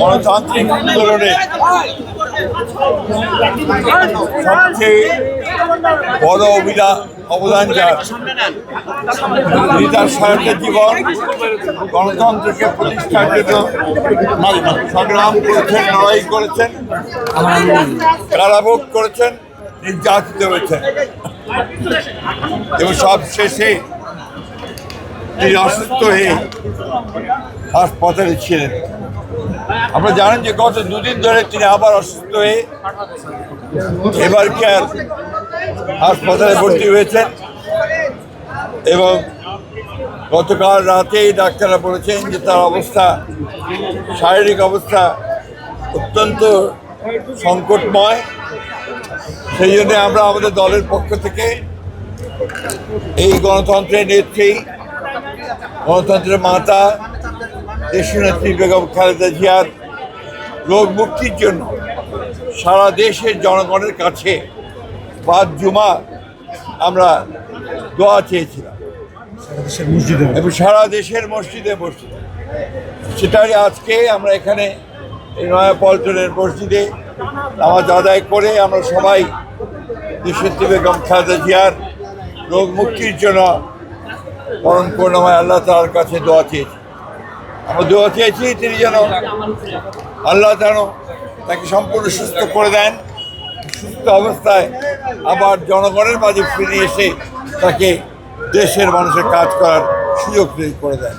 গণতান্ত্রিক আন্দোলনে সবচেয়ে বড় অভিলা অবদান যার। তিনি তার সারাটা জীবন, গণতন্ত্রকে প্রতিষ্ঠার জন্য সংগ্রাম করেছেন, লড়াই করেছেন কারাভোগ করেছেন, নির্যাতিত হয়েছেন। এবং সব শেষে তিনি অসুস্থ হয়ে হাসপাতালে ছিলেন। আপনারা জানেন যে গত দুদিন ধরে তিনি আবার অসুস্থ হয়ে এবার কেয়ার হাসপাতালে ভর্তি হয়েছেন এবং গতকাল রাতেই ডাক্তাররা বলেছেন যে তার অবস্থা, শারীরিক অবস্থা অত্যন্ত সংকটময়। সেই জন্য আমরা আমাদের দলের পক্ষ থেকে এই গণতন্ত্রের নেত্রী, গণতন্ত্রের মাতা দেশনেত্রী বেগম খালেদা জিয়ার রোগ মুক্তির জন্য সারা দেশের জনগণের কাছে বাদ জুমা আমরা দোয়া চেয়েছিলাম। এবং সারা দেশের মসজিদে মসজিদে সেটাই আজকে আমরা এখানে এই নয়াপল্টনের মসজিদে নামাজ আদায় করে আমরা সবাই দেশনেত্রী বেগম খালেদা জিয়ার রোগ মুক্তির জন্য পরম করুণাময় আল্লাহ তালার কাছে দোয়া চেয়েছি। আমরা তিনি যেন আল্লাহ যেন তাকে সম্পূর্ণ সুস্থ করে দেন, সুস্থ অবস্থায় আবার জনগণের মাঝে ফিরে এসে তাকে দেশের মানুষের কাজ করার সুযোগ তৈরি করে দেন।